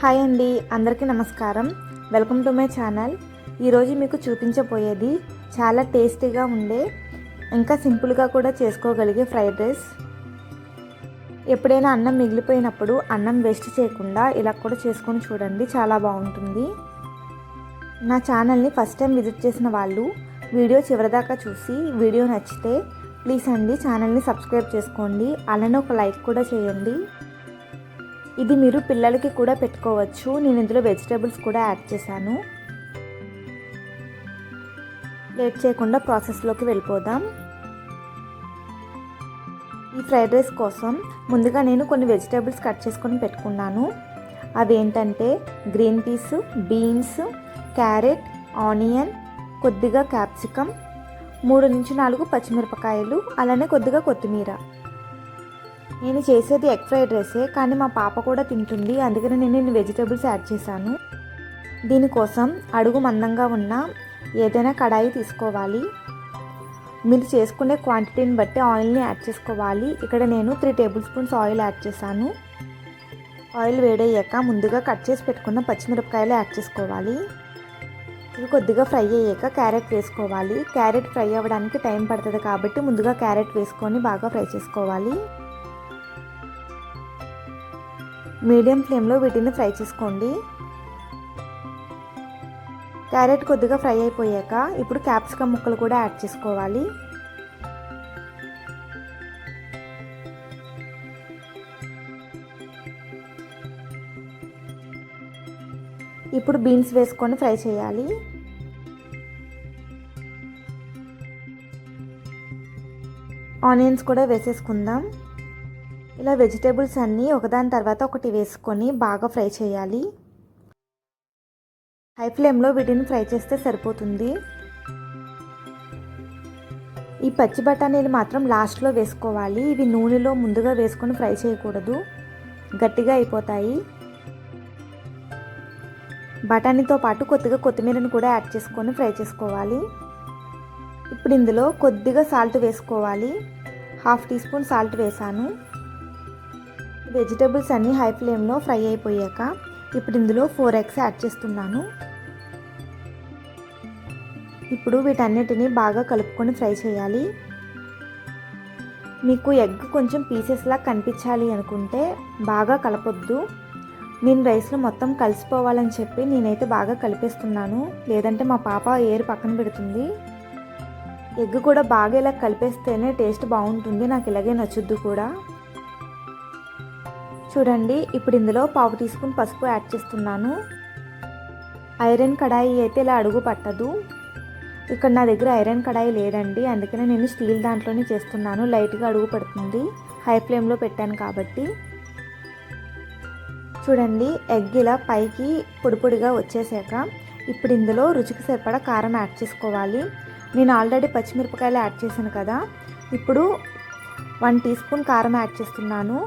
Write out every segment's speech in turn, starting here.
Hi అండి అందరికీ నమస్కారం. Welcome to my channel. ఈరోజు మీకు చూపించబోయేది చాలా టేస్టీగా ఉండే ఇంకా సింపుల్గా కూడా చేసుకోగలిగే ఫ్రైడ్ రైస్. ఎప్పుడైనా అన్నం మిగిలిపోయినప్పుడు అన్నం వేస్ట్ చేయకుండా ఇలా కూడా చేసుకొని చూడండి చాలా బాగుంటుంది. నా ఛానల్ని ఫస్ట్ టైం విజిట్ చేసిన వాళ్ళు వీడియో చివరిదాకా చూసి వీడియో నచ్చితే ప్లీజ్ అండి ఛానల్ని సబ్స్క్రైబ్ చేసుకోండి. అలానే ఒక లైక్ కూడా చేయండి. ఇది మీరు పిల్లలకి కూడా పెట్టుకోవచ్చు. నేను ఇందులో వెజిటేబుల్స్ కూడా యాడ్ చేశాను. లేట్ చేయకుండా ప్రాసెస్లోకి వెళ్ళిపోదాం. ఈ ఫ్రైడ్ రైస్ కోసం ముందుగా నేను కొన్ని వెజిటేబుల్స్ కట్ చేసుకొని పెట్టుకున్నాను. అవి ఏంటంటే green peas beans carrot onion కొద్దిగా క్యాప్సికమ్ మూడు నుంచి నాలుగు పచ్చిమిరపకాయలు అలానే కొద్దిగా కొత్తిమీర. నేను చేసేది ఎగ్ ఫ్రైడ్ రైసే కానీ మా పాప కూడా తింటుంది. అందుకని నేను వెజిటేబుల్స్ యాడ్ చేశాను. దీనికోసం అడుగు మందంగా ఉన్న ఏదైనా కడాయి తీసుకోవాలి. మీరు చేసుకునే క్వాంటిటీని బట్టి ఆయిల్ని యాడ్ చేసుకోవాలి. ఇక్కడ నేను three tablespoons oil add చేశాను. ఆయిల్ వేడయ్యాక ముందుగా కట్ చేసి పెట్టుకున్న పచ్చిమిరపకాయలు యాడ్ చేసుకోవాలి. ఇవి కొద్దిగా ఫ్రై అయ్యాక క్యారెట్ వేసుకోవాలి. క్యారెట్ ఫ్రై అవ్వడానికి టైం పడుతుంది కాబట్టి ముందుగా క్యారెట్ వేసుకొని బాగా ఫ్రై చేసుకోవాలి. మీడియం ఫ్లేమ్లో వీటిని ఫ్రై చేసుకోండి. క్యారెట్ కొద్దిగా ఫ్రై అయిపోయాక ఇప్పుడు క్యాప్సికమ్ ముక్కలు కూడా యాడ్ చేసుకోవాలి. ఇప్పుడు బీన్స్ వేసుకొని ఫ్రై చేయాలి. ఆనియన్స్ కూడా వేసేసుకుందాం. ఇలా వెజిటేబుల్స్ అన్నీ ఒకదాని తర్వాత ఒకటి వేసుకొని బాగా ఫ్రై చేయాలి. హై ఫ్లేమ్లో వీటిని ఫ్రై చేస్తే సరిపోతుంది. ఈ పచ్చి బఠానీలు మాత్రం లాస్ట్లో వేసుకోవాలి. ఇవి నూనెలో ముందుగా వేసుకొని ఫ్రై చేయకూడదు. గట్టిగా అయిపోతాయి. బఠానీతో పాటు కొద్దిగా కొత్తిమీరని కూడా యాడ్ చేసుకొని ఫ్రై చేసుకోవాలి. ఇప్పుడు ఇందులో కొద్దిగా సాల్ట్ వేసుకోవాలి. హాఫ్ టీ స్పూన్ సాల్ట్ వేసాను. వెజిటేబుల్స్ అన్నీ హై ఫ్లేమ్లో ఫ్రై అయిపోయాక ఇప్పుడు ఇందులో ఫోర్ ఎగ్స్ యాడ్ చేస్తున్నాను. ఇప్పుడు వీటన్నిటిని బాగా కలుపుకొని ఫ్రై చేయాలి. మీకు ఎగ్ కొంచెం పీసెస్లా కనిపించాలి అనుకుంటే బాగా కలపొద్దు. నేను రైస్లో మొత్తం కలిసిపోవాలని చెప్పి నేనైతే బాగా కలిపేస్తున్నాను. లేదంటే మా పాప ఏరు పక్కన పెడుతుంది. ఎగ్ కూడా బాగా ఇలా కలిపేస్తేనే టేస్ట్ బాగుంటుంది. నాకు ఇలాగే నచ్చుద్దు కూడా. చూడండి ఇప్పుడు ఇందులో పావు టీ స్పూన్ పసుపు యాడ్ చేస్తున్నాను. ఐరన్ కడాయి అయితే ఇలా అడుగు పట్టదు. ఇక్కడ నా దగ్గర ఐరన్ కడాయి లేదండి అందుకనే నేను స్టీల్ దాంట్లోనే చేస్తున్నాను. లైట్గా అడుగు పడుతుంది. హై ఫ్లేమ్లో పెట్టాను కాబట్టి. చూడండి ఎగ్ ఇలా పైకి పొడిపొడిగా వచ్చేసాక ఇప్పుడు ఇందులో రుచికి సరిపడా కారం యాడ్ చేసుకోవాలి. నేను ఆల్రెడీ పచ్చిమిరపకాయలు యాడ్ చేశాను కదా. ఇప్పుడు వన్ టీ స్పూన్ కారం యాడ్ చేస్తున్నాను.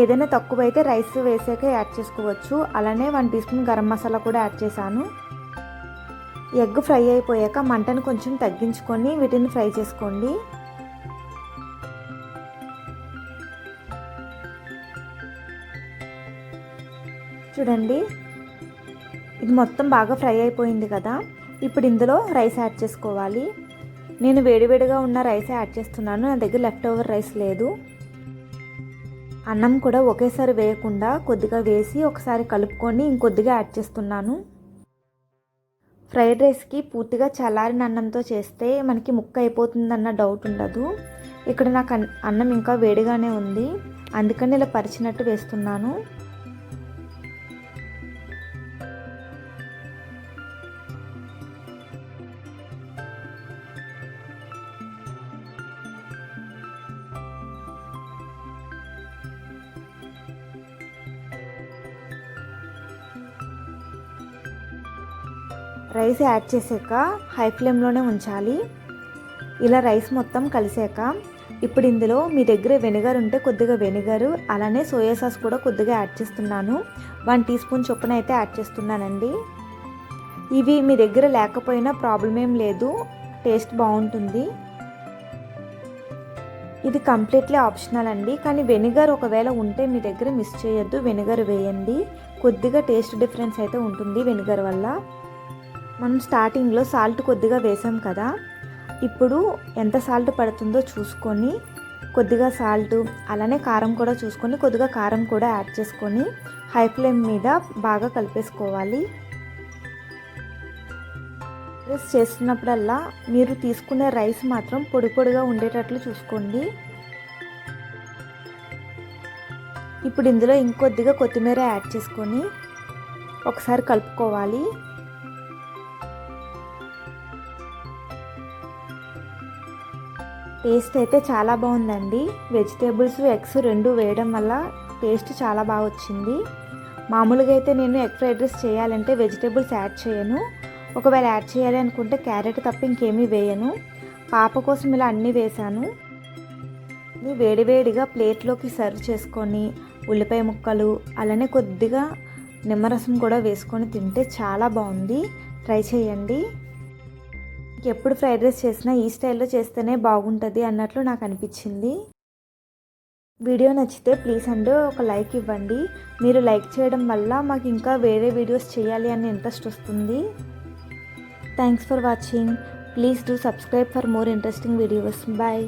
ఏదైనా తక్కువ అయితే రైస్ వేసాక యాడ్ చేసుకోవచ్చు. అలానే one teaspoon garam masala కూడా యాడ్ చేశాను. ఎగ్ ఫ్రై అయిపోయాక మంటను కొంచెం తగ్గించుకొని వీటిని ఫ్రై చేసుకోండి. చూడండి ఇది మొత్తం బాగా ఫ్రై అయిపోయింది కదా. ఇప్పుడు ఇందులో రైస్ యాడ్ చేసుకోవాలి. నేను వేడివేడిగా ఉన్న రైస్ యాడ్ చేస్తున్నాను. నా దగ్గర లెఫ్ట్ ఓవర్ రైస్ లేదు. అన్నం కూడా ఒకేసారి వేయకుండా కొద్దిగా వేసి ఒకసారి కలుపుకొని ఇంకొద్దిగా యాడ్ చేస్తున్నాను. ఫ్రైడ్ రైస్కి పూర్తిగా చల్లారిన అన్నంతో చేస్తే మనకి ముక్క అయిపోతుందన్న డౌట్ ఉండదు. ఇక్కడ నాకు అన్నం ఇంకా వేడిగానే ఉంది. అందుకని ఇలా పరిచినట్టు వేస్తున్నాను. రైస్ యాడ్ చేసాక హై ఫ్లేమ్లోనే ఉంచాలి. ఇలా రైస్ మొత్తం కలిసాక ఇప్పుడు ఇందులో మీ దగ్గర వెనిగర్ ఉంటే కొద్దిగా వెనిగర్ అలానే సోయా సాస్ కూడా కొద్దిగా యాడ్ చేస్తున్నాను. వన్ టీ స్పూన్ చొప్పున అయితే యాడ్ చేస్తున్నానండి. ఇవి మీ దగ్గర లేకపోయినా ప్రాబ్లం ఏం లేదు టేస్ట్ బాగుంటుంది. ఇది కంప్లీట్లీ ఆప్షనల్ అండి. కానీ వెనిగర్ ఒకవేళ ఉంటే మీ దగ్గర మిస్ చేయొద్దు వెనిగర్ వేయండి. కొద్దిగా టేస్ట్ డిఫరెన్స్ అయితే ఉంటుంది వెనిగర్ వల్ల. మనం స్టార్టింగ్లో సాల్ట్ కొద్దిగా వేసాం కదా ఇప్పుడు ఎంత సాల్ట్ పడుతుందో చూసుకొని కొద్దిగా సాల్ట్ అలానే కారం కూడా చూసుకొని కొద్దిగా కారం కూడా యాడ్ చేసుకొని హై ఫ్లేమ్ మీద బాగా కలిపేసుకోవాలి. రైస్ చేస్తున్నప్పుడల్లా మీరు తీసుకునే రైస్ మాత్రం పొడి పొడిగా ఉండేటట్లు చూసుకోండి. ఇప్పుడు ఇందులో ఇంకొద్దిగా కొత్తిమీర యాడ్ చేసుకొని ఒకసారి కలుపుకోవాలి. టేస్ట్ అయితే చాలా బాగుందండి. వెజిటేబుల్స్ ఎగ్స్ రెండు వేయడం వల్ల టేస్ట్ చాలా బాగా వచ్చింది. మామూలుగా అయితే నేను ఎగ్ ఫ్రైడ్ రైస్ చేయాలంటే వెజిటేబుల్స్ యాడ్ చేయను. ఒకవేళ యాడ్ చేయాలి అనుకుంటే క్యారెట్ తప్ప ఇంకేమీ వేయను. పాప కోసం ఇలా అన్నీ వేశాను. వేడివేడిగా ప్లేట్లోకి సర్వ్ చేసుకొని ఉల్లిపాయ ముక్కలు అలానే కొద్దిగా నిమ్మరసం కూడా వేసుకొని తింటే చాలా బాగుంది. ట్రై చేయండి. ఎప్పుడు ఫ్రైడ్ రైస్ చేసినా ఈ స్టైల్లో చేస్తేనే బాగుంటుంది అన్నట్లు నాకు అనిపించింది. వీడియో నచ్చితే ప్లీజ్ అండి ఒక లైక్ ఇవ్వండి. మీరు లైక్ చేయడం వల్ల మాకు ఇంకా వేరే వీడియోస్ చేయాలి అని ఇంట్రెస్ట్ వస్తుంది. Thanks for watching please do subscribe for more interesting videos bye